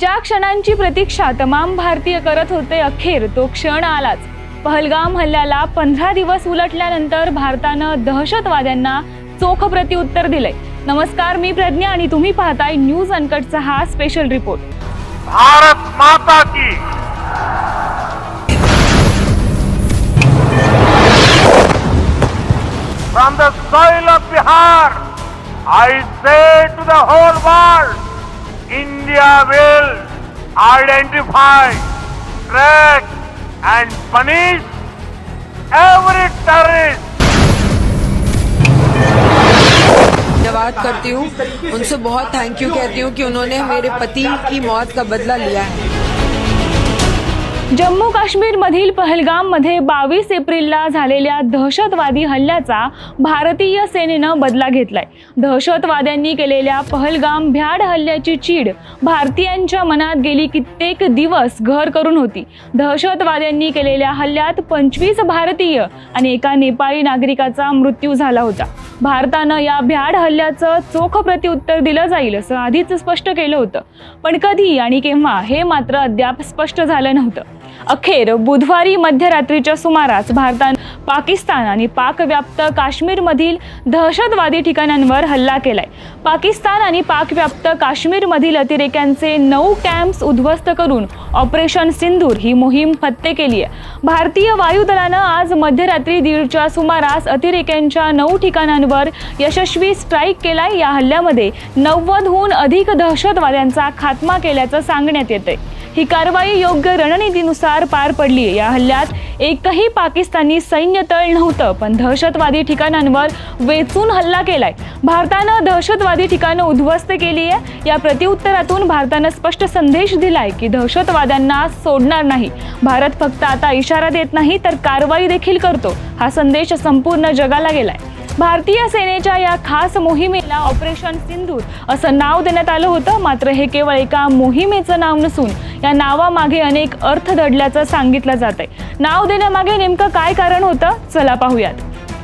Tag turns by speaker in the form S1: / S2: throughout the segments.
S1: ज्या क्षणांची प्रतीक्षा तमाम भारतीय करत होते अखेर तो क्षण आलाच. पहलगाम हल्ल्याला पंधरा दिवस उलटल्यानंतर भारतानं दहशतवाद्यांना चोख प्रत्युत्तर दिलंय. नमस्कार मी प्रज्ञा आणि तुम्ही पाहताय न्यूज अनकटचा हा स्पेशल रिपोर्ट
S2: भारत माता की. From the soil of Bihar, I say to the whole world, India will identify, track and punish every terrorist
S3: धन्यवाद करती हूँ उनसे बहुत थैंक यू कहती हूँ कि उन्होंने मेरे पति की मौत का बदला लिया है
S1: जम्मू काश्मीरमधील पहलगाममध्ये बावीस एप्रिलला झालेल्या दहशतवादी हल्ल्याचा भारतीय सेनेनं बदला घेतलाय. दहशतवाद्यांनी केलेल्या पहलगाम भ्याड हल्ल्याची चीड भारतीयांच्या मनात गेली कित्येक दिवस घर करून होती. दहशतवाद्यांनी केलेल्या हल्ल्यात पंचवीस भारतीय आणि एका नेपाळी नागरिकाचा मृत्यू झाला होता. भारतानं या भ्याड हल्ल्याचं चोख प्रत्युत्तर दिलं जाईल असं आधीच स्पष्ट केलं होतं. पण कधी आणि केव्हा हे मात्र अद्याप स्पष्ट झालं नव्हतं. अखेर बुधवारी मध्यरात्रीच्या सुमारास भारतानं पाकिस्तान आणि पाकव्याप्त काश्मीरमधील दहशतवादी ठिकाणांवर हल्ला केलाय. पाकिस्तान आणि पाकव्याप्त काश्मीरमधील अतिरेक्यांचे नऊ कॅम्प्स उद्ध्वस्त करून ऑपरेशन सिंदूर ही मोहीम फत्ते केली आहे भारतीय वायुदलानं आज मध्यरात्री दीडच्या सुमारास अतिरेक्यांच्या नऊ ठिकाणांवर यशस्वी स्ट्राईक केलाय. या हल्ल्यामध्ये नव्वदहून अधिक दहशतवाद्यांचा खात्मा केल्याचं सांगण्यात येतंय. ही कारवाई योग्य रणनीतीनुसार पार पडली. या हल्ल्यात एकही पाकिस्तानी सैन्य तळ नव्हतं पण दहशतवादी ठिकाणांवर वेचून हल्ला केलाय. भारतानं दहशतवादी ठिकाणं उद्ध्वस्त केली आहे. या प्रत्युत्तरातून भारतानं स्पष्ट संदेश दिलाय की दहशतवाद्यांना सोडणार नाही. भारत फक्त आता इशारा देत नाही तर कारवाई देखील करतो. हा संदेश संपूर्ण जगाला गेलाय. भारतीय सेनेच्या या खास मोहिमेला ऑपरेशन सिंदूर असं नाव देण्यात आलं होतं. मात्र हे केवळ एका मोहिमेचं नाव नसून या नावामागे अनेक अर्थ दडल्याचं सांगितलं जात आहे नाव देण्यामागे नेमकं काय कारण होतं? चला पाहूयात.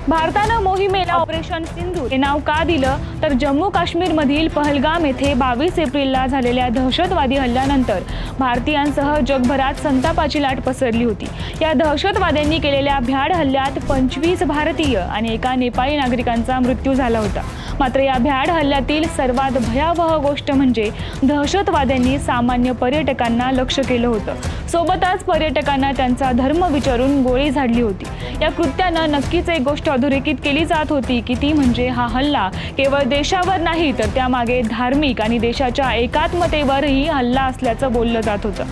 S1: भारतानं मोहिमेला ऑपरेशन सिंधू हे नाव का दिलं? तर जम्मू काश्मीरमधील पहलगाम येथे बावीस एप्रिलला झालेल्या दहशतवादी हल्ल्यानंतर भारतीयांसह जगभरात संतापाची लाट पसरली होती. या दहशतवाद्यांनी केलेल्या भ्याड हल्ल्यात पंचवीस भारतीय आणि एका नेपाळी नागरिकांचा मृत्यू झाला होता. मात्र या भ्याड हल्ल्यातील सर्वात भयावह गोष्ट म्हणजे दहशतवाद्यांनी सामान्य पर्यटकांना लक्ष केलं होतं. सोबतच पर्यटकांना त्यांचा धर्म विचारून गोळी झाडली होती. या कृत्यानं नक्कीच एक गोष्ट अधोरेखित केली जात होती की ती म्हणजे हा हल्ला. केवळ देशावर नाही तर त्यामागे धार्मिक आणि देशाच्या एकात्मतेवरही हल्ला असल्याचं बोललं जात होतं.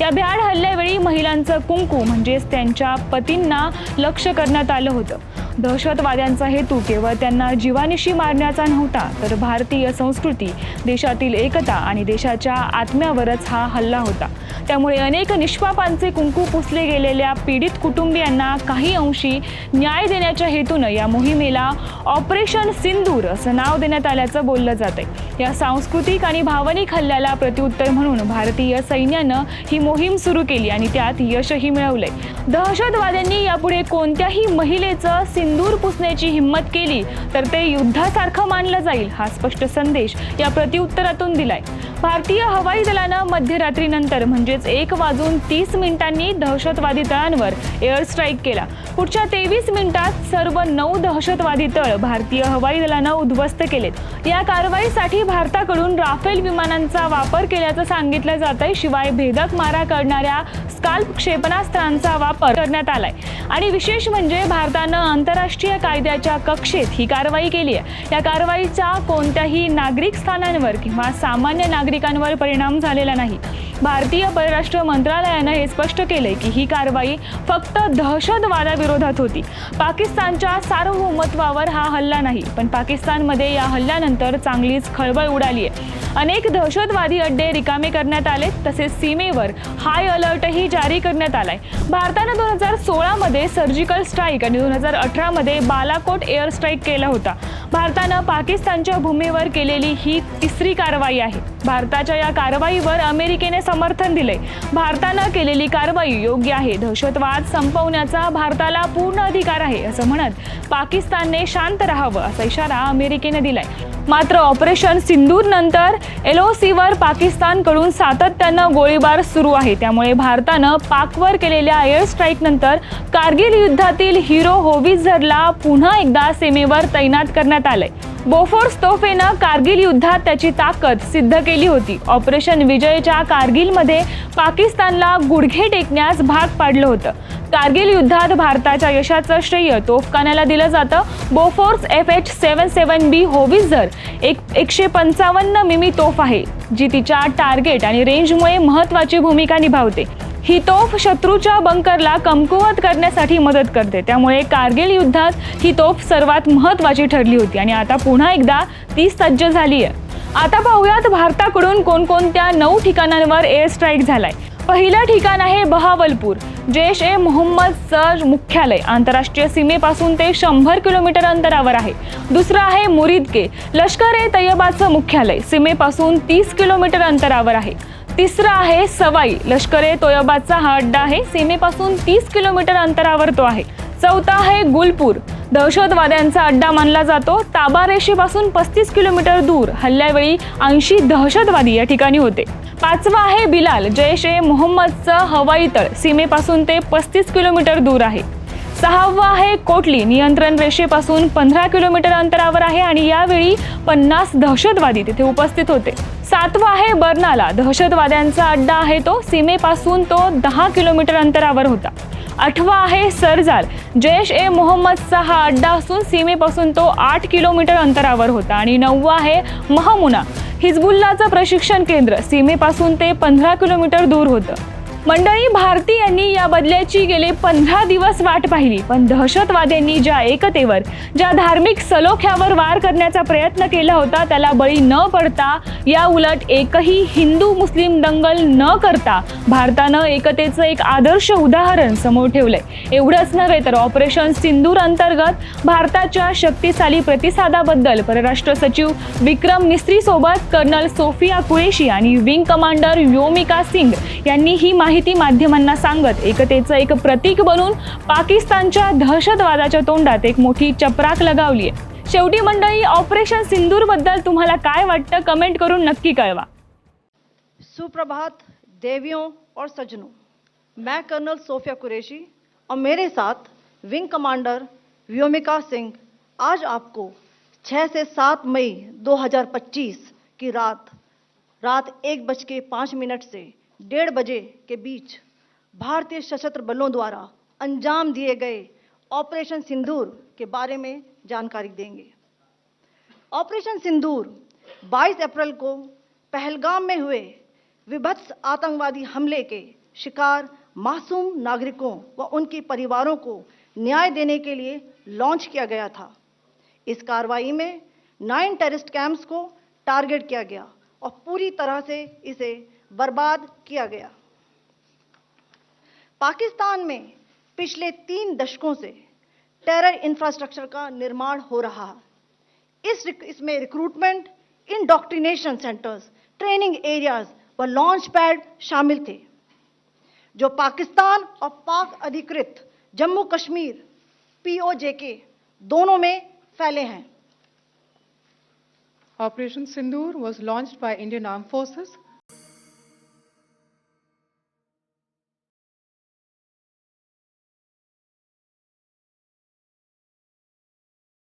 S1: या भ्याड हल्ल्यावेळी महिलांचं कुंकू म्हणजेच त्यांच्या पतींना लक्ष करण्यात आलं होतं. दहशतवाद्यांचा हेतू केवळ त्यांना जीवानिशी मारण्याचा नव्हता तर भारतीय संस्कृती देशातील एकता आणि देशाच्या आत्म्यावरच हा हल्ला होता. त्यामुळे अनेक निष्पापांचे कुंकू पुसले गेलेल्या पीडित कुटुंबियांना काही अंशी न्याय देण्याच्या हेतूनं या मोहिमेला ऑपरेशन सिंदूर असं नाव देण्यात आल्याचं बोललं जातंय. या सांस्कृतिक आणि भावनिक हल्ल्याला प्रत्युत्तर म्हणून भारतीय सैन्यानं ही मोहीम सुरू केली आणि त्यात यशही मिळवलंय. दहशतवाद्यांनी यापुढे कोणत्याही महिलेचं सिंदूर पुसण्याची हिंमत केली तर ते युद्धासारखं मानलं जाईल हा स्पष्ट संदेश या प्रत्युत्तरातून दिलाय. भारतीय हवाई दलानं मध्यरात्रीनंतर म्हणजेच एक वाजून तीस मिनिटांनी दहशतवादी तळांवर एअर स्ट्राईक केला. पुढच्या तेवीस मिनिटात सर्व नऊ दहशतवादी तळ भारतीय हवाई दलानं उद्ध्वस्त केलेत. या कारवाईसाठी भारताकडून राफेल विमानांचा वापर केल्याचं सांगितलं जात आहे शिवाय भेदक मारा करणाऱ्या स्काल्प क्षेपणास्त्रांचा वापर करण्यात आलाय. आणि विशेष म्हणजे भारतानं आंतरराष्ट्रीय कायद्याच्या कक्षेत ही कारवाई केली आहे. या कारवाईचा कोणत्याही नागरिक स्थानांवर किंवा सामान्य नागरिकांवर परिणाम झालेला नाही. भारतीय परराष्ट्र मंत्रालयानं हे स्पष्ट केलंय की ही कारवाई फक्त दहशतवादाविरोधात होती. पाकिस्तानच्या सार्वभौमत्वावर हा हल्ला नाही पण पाकिस्तानमध्ये या हल्ल्यानंतर चांगलीच खळबळ उडाली आहे अनेक दहशतवादी अड्डे रिकामे करण्यात आले तसेच सीमेवर हाय अलर्टही जारी करण्यात आलाय. भारतानं दोन हजार सोळामध्ये सर्जिकल स्ट्राईक आणि दोन हजार अठरामध्ये बालाकोट एअर स्ट्राईक केला होता. भारतानं पाकिस्तानच्या भूमीवर केलेली ही तिसरी कारवाई आहे. भारताच्या या कारवाईवर अमेरिकेने समर्थन दिले भारतानं केलेली कारवाई योग्य आहे. दहशतवाद संपवण्याचा भारताला पूर्ण अधिकार आहे असं म्हणत पाकिस्तानने शांत राहावं असा इशारा अमेरिकेने दिलाय. मात्र ऑपरेशन सिंदूर नंतर एलओसीवर पाकिस्तानकडून सातत्यानं गोळीबार सुरू आहे. त्यामुळे भारतानं पाकवर केलेल्या एअर स्ट्राईक नंतर कारगिल युद्धातील हिरो होविझरला पुन्हा एकदा सीमेवर तैनात करण्यात आलंय. बोफोर्स तोफेनं कारगिल युद्धात त्याची ताकद सिद्ध केली होती. ऑपरेशन विजयच्या कारगिलमध्ये पाकिस्तानला गुडघे टेकण्यास भाग पाडलं होतं. कारगिल युद्धात भारताच्या यशाचं श्रेय तोफखान्याला दिलं जातं. Bofors F H seven seven B howitzer एक एकशे पंचावन्न मिमी तोफ आहे जी तिच्या टार्गेट आणि रेंजमुळे महत्त्वाची भूमिका निभावते. ही तोफ शत्रूच्या बंकरला कमकुवत करण्यासाठी मदत करते. त्यामुळे कारगिल युद्धात ही तोफ सर्वात महत्त्वाची ठरली होती आणि आता पुन्हा एकदा ती सज्ज झाली आहे आता पाहूयात भारताकडून कोणकोणत्या नऊ ठिकाणांवर एअर स्ट्राईक झालाय. पहिलं ठिकाण आहे बहावलपूर. जैश ए मोहम्मद सर मुख्यालय. आंतरराष्ट्रीय सीमेपासून ते शंभर किलोमीटर अंतरावर आहे. दुसरं आहे मुरिदके. लष्कर ए तय्यबाचं मुख्यालय. सीमेपासून तीस किलोमीटर अंतरावर आहे. तिसरं आहे सवाई. लष्कर ए तोयबाचा हा अड्डा आहे. सीमेपासून तीस किलोमीटर अंतरावर तो आहे. चौथा आहे गुलपूर. दहशतवाद्यांचा अड्डा मानला जातो. ताबा रेषेपासून पस्तीस किलोमीटर दूर. हल्ल्यावेळी ऐंशी दहशतवादी या ठिकाणी होते. पाचवा आहे बिलाल. जैश ए मोहम्मदचं हवाई तळ. सीमेपासून ते पस्तीस किलोमीटर दूर आहे. सहावा आहे कोटली. नियंत्रण रेषेपासून पंधरा किलोमीटर अंतरावर आहे आणि यावेळी पन्नास दहशतवादी तिथे उपस्थित होते. सातवा आहे बर्नाला. दहशतवाद्यांचा अड्डा आहे तो. सीमेपासून तो दहा किलोमीटर अंतरावर होता. आठवा आहे सरजाल. जैश ए मोहम्मदचा हा अड्डा असून सीमेपासून तो आठ किलोमीटर अंतरावर होता. आणि नववा आहे महमुना. हिजबुल्लाचं प्रशिक्षण केंद्र. सीमेपासून ते पंधरा किलोमीटर दूर होतं. मंडळी भारती यांनी या बदल्याची गेले पंधरा दिवस वाट पाहिली. पण दहशतवाद्यांनी ज्या एकतेवर ज्या धार्मिक सलोख्यावर वार करण्याचा प्रयत्न केला होता त्याला बळी न पडता या उलट एकही हिंदू मुस्लिम दंगल न करता भारतानं एकतेचं एक आदर्श उदाहरण समोर ठेवलंय. एवढंच नव्हे तर ऑपरेशन सिंदूर अंतर्गत भारताच्या शक्तिशाली प्रतिसादाबद्दल परराष्ट्र सचिव विक्रम मिस्त्री सोबत कर्नल सोफिया कुरेशी आणि विंग कमांडर योमिका सिंग यांनी ही माहिती माहिती माध्यमांना सांगत एकतेचं एक प्रतीक बनून पाकिस्तानच्या दहशतवादाच्या तोंडात एक मोठी चपराक लगावली आहे शेवटी मंडळी ऑपरेशन सिंदूरबद्दल तुम्हाला काय वाटतं? कमेंट करून नक्की कळवा.
S4: सुप्रभात देवियों और सज्जनों. मैं कर्नल सोफिया कुरैशी और मेरे साथ विंग कमांडर व्योमिका सिंह। आज आपको 6 से 7 मई 2025 की रात रात एक बज के पाँच मिनट से डेढ़ बजे के बीच भारतीय सशस्त्र बलों द्वारा अंजाम दिए गए ऑपरेशन सिंदूर के बारे में जानकारी देंगे। ऑपरेशन सिंदूर 22 अप्रैल को पहलगाम में हुए विभत्स आतंकवादी हमले के शिकार मासूम नागरिकों व उनके परिवारों को न्याय देने के लिए लॉन्च किया गया था। इस कार्रवाई में नाइन टेररिस्ट कैंप्स को टारगेट किया गया और पूरी तरह से इसे बर्बाद किया गया। पाकिस्तान में पिछले तीन दशकों से टेरर इंफ्रास्ट्रक्चर का निर्माण हो रहा इस इसमें recruitment indoctrination centres training areas व लॉन्च पैड शामिल थे, जो पाकिस्तान और पाक अधिकृत जम्मू कश्मीर पीओजेके दोनों में फैले हैं।
S5: Operation Sindoor was launched by Indian Armed Forces